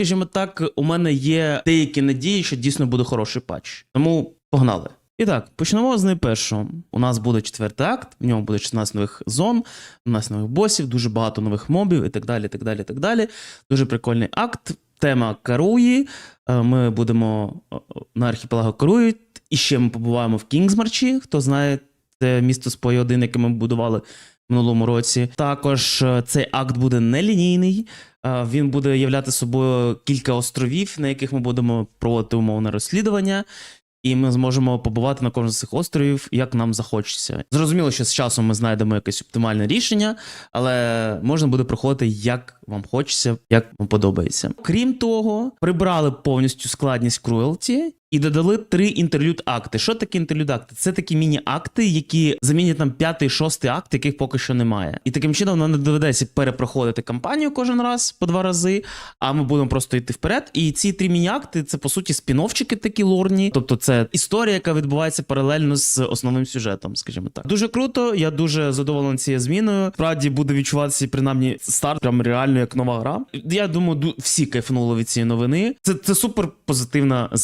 скажімо так, у мене є деякі надії, що дійсно буде хороший патч. Тому погнали. І так, почнемо з найпершого. У нас буде четвертий акт, в ньому буде 16 нових зон, 12 нових босів, дуже багато нових мобів і так далі. так далі, так далі. Дуже прикольний акт. Тема Каруї. Е, Ми будемо е, на архіпелагу Каруї. І ще ми побуваємо в Кінгсмарчі. Хто знає, це місто спої 1, яке ми будували минулому році. Також е, цей акт буде нелінійний. Е, Він буде являти собою кілька островів, на яких ми будемо проводити умовне розслідування. І ми зможемо побувати на кожному з цих островів, як нам захочеться. Зрозуміло, що з часом ми знайдемо якесь оптимальне рішення, але можна буде проходити як вам хочеться, як вам подобається. Крім того, прибрали повністю складність круелті і додали три інтерлюд акти. Що таке інтерлюд акти? Це такі міні-акти, які замінять нам п'ятий, шостий акт, яких поки що немає. І таким чином нам не доведеться перепроходити кампанію кожен раз по два рази, а ми будемо просто йти вперед. І ці три міні-акти це по суті спін-офчики такі лорні. Тобто це історія, яка відбувається паралельно з основним сюжетом, скажімо так. Дуже круто. Я дуже задоволений цією зміною. Справді буде відчуватися принаймні старт, прям реально як нова гра. Я думаю, ду- всі кайфанули від цієї новини. Це, це супер позитивна зміна.